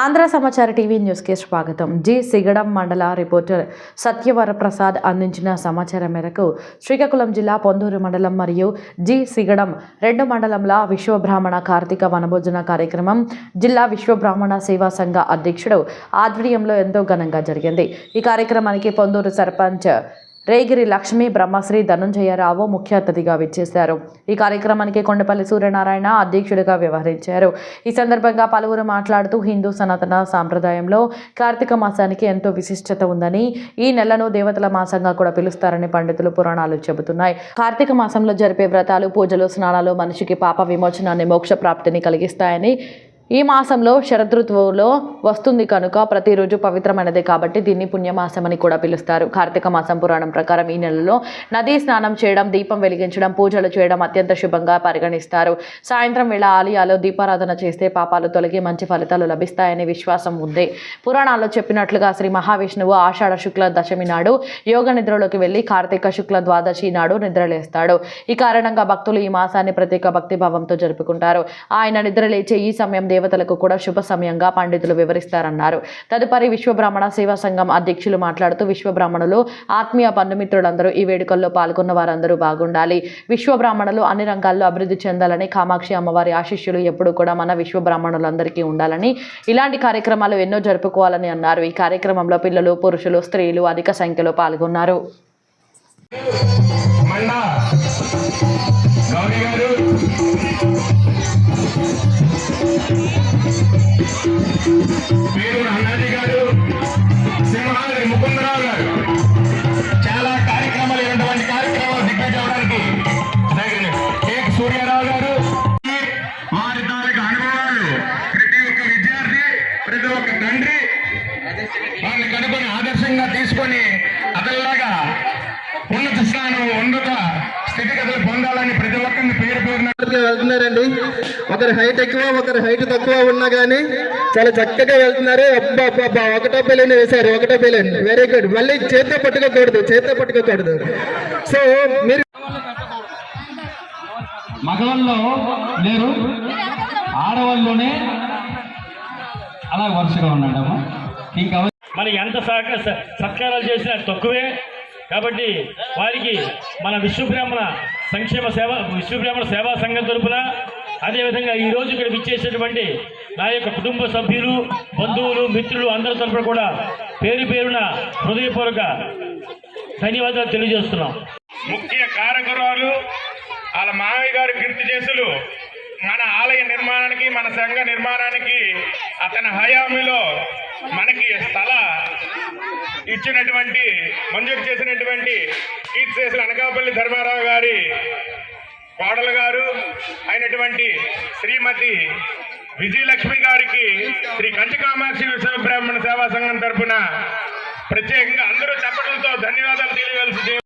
ఆంధ్ర సమాచార టీవీ న్యూస్కి స్వాగతం. జి. సిగడం మండల రిపోర్టర్ సత్యవరప్రసాద్ అందించిన సమాచారం మేరకు శ్రీకాకుళం జిల్లా పొందూరు మండలం మరియు జి. సిగడం రెండు మండలంల విశ్వబ్రాహ్మణ కార్తీక వనభోజన కార్యక్రమం జిల్లా విశ్వబ్రాహ్మణ సేవా సంఘ అధ్యక్షుడు ఆధ్వర్యంలో ఎంతో ఘనంగా జరిగింది. ఈ కార్యక్రమానికి పొందూరు సర్పంచ్ రేగిరి లక్ష్మీ బ్రహ్మశ్రీ ధనుంజయరావు ముఖ్య అతిథిగా విచ్చేశారు. ఈ కార్యక్రమానికి కొండపల్లి సూర్యనారాయణ అధ్యక్షుడిగా వ్యవహరించారు. ఈ సందర్భంగా పలువురు మాట్లాడుతూ హిందూ సనాతన సాంప్రదాయంలో కార్తీక మాసానికి ఎంతో విశిష్టత ఉందని ఈ నెలను దేవతల మాసంగా కూడా పిలుస్తారని పండితులు పురాణాలు చెబుతున్నాయి. కార్తీక మాసంలో జరిపే వ్రతాలు పూజలు స్నానాలు మనిషికి పాప విమోచనాన్ని మోక్ష ప్రాప్తిని కలిగిస్తాయని ఈ మాసంలో శరదృతువులో వస్తుంది కనుక ప్రతిరోజు పవిత్రమైనదే కాబట్టి దీన్ని పుణ్యమాసం అని కూడా పిలుస్తారు. కార్తీక మాసం పురాణం ప్రకారం ఈ నెలలో నదీ స్నానం చేయడం దీపం వెలిగించడం పూజలు చేయడం అత్యంత శుభంగా పరిగణిస్తారు. సాయంత్రం వేళ ఆలయాల్లో దీపారాధన చేస్తే పాపాలు తొలగి మంచి ఫలితాలు లభిస్తాయనే విశ్వాసం ఉంది. పురాణాల్లో చెప్పినట్లుగా శ్రీ మహావిష్ణువు ఆషాఢ శుక్ల దశమి నాడు యోగ నిద్రలోకి వెళ్ళి కార్తీక శుక్ల ద్వాదశి నాడు నిద్రలేస్తాడు. ఈ కారణంగా భక్తులు ఈ మాసాన్ని ప్రత్యేక భక్తిభావంతో జరుపుకుంటారు. ఆయన నిద్రలేచే ఈ సమయం దేవతలకు కూడా శుభ సమయంగా పండితులు వివరిస్తారన్నారు. తదుపరి విశ్వబ్రాహ్మణ సేవా సంఘం అధ్యక్షులు మాట్లాడుతూ విశ్వబ్రాహ్మణులు ఆత్మీయ బంధుమిత్రులందరూ ఈ వేడుకల్లో పాల్గొన్న వారందరూ బాగుండాలి. విశ్వబ్రాహ్మణులు అన్ని రంగాల్లో అభివృద్ధి చెందాలని కామాక్షి అమ్మవారి ఆశిష్యులు ఎప్పుడూ కూడా మన విశ్వబ్రాహ్మణులందరికీ ఉండాలని ఇలాంటి కార్యక్రమాలు ఎన్నో జరుపుకోవాలని అన్నారు. ఈ కార్యక్రమంలో పిల్లలు పురుషులు స్త్రీలు అధిక సంఖ్యలో పాల్గొన్నారు. గౌరీ గారు. మీరు అన్నాజీ గారు సింహాద్రి ముకుందరావు గారు. చాలా కార్యక్రమాలు ఇలాంటి కార్యక్రమాలు దిగ్గజ అవడానికి కేక్ సూర్యారావు గారు వారి తాలూకు అనుభవాలు ప్రతి ఒక్క విద్యార్థి ప్రతి ఒక్క తండ్రి వాళ్ళని కనుకొని ఆదర్శంగా తీసుకొని అతనిలాగా వెళ్తున్నారండి. ఒకరి హైట్ ఎక్కువ ఒకరి హైట్ తక్కువ ఉన్నా కానీ చాలా చక్కగా వెళ్తున్నారు. అబ్బా ఒకటో పెళ్ళని వేశారు ఒకటో పెళ్ళని వెరీ గుడ్ మళ్ళీ చేత్తో పట్టుకోకూడదు చేత్తో పట్టుకోకూడదు. సో మీరు మగవాళ్ళు లేరు ఆడవాళ్ళలోనే అలా వరుసగా ఉన్నాడమ్మా. ఇంకా మనం ఎంత సహక సత్కారాలు చేసినా తక్కువే. కాబట్టి వారికి మన విశ్వబ్రాహ్మణ సంక్షేమ సేవ విశ్వబ్రాహ్మణ సేవా సంఘం తరపున అదేవిధంగా ఈరోజు ఇక్కడ విచ్చేసినటువంటి నా యొక్క కుటుంబ సభ్యులు బంధువులు మిత్రులు అందరి తరపున కూడా పేరు పేరున హృదయపూర్వక ధన్యవాదాలు తెలియజేస్తున్నాం. ముఖ్య కారకురాలు వాళ్ళ మామయ్య గారు కీర్తి చేసులు మన ఆలయ నిర్మాణానికి మన సంఘ నిర్మాణానికి అతని హయామిలో మనకి స్థల ఇచ్చినటువంటి మంజూరు చేసినటువంటి కీర్తి చేసిన అనకాపల్లి ధర్మారావు గారి కోడలు గారు అయినటువంటి శ్రీమతి విజయలక్ష్మి గారికి శ్రీ కంచికామాక్షి విశ్వ బ్రాహ్మణ సేవా సంఘం తరఫున ప్రత్యేకంగా అందరూ చెప్పడంతో ధన్యవాదాలు తెలియవలసి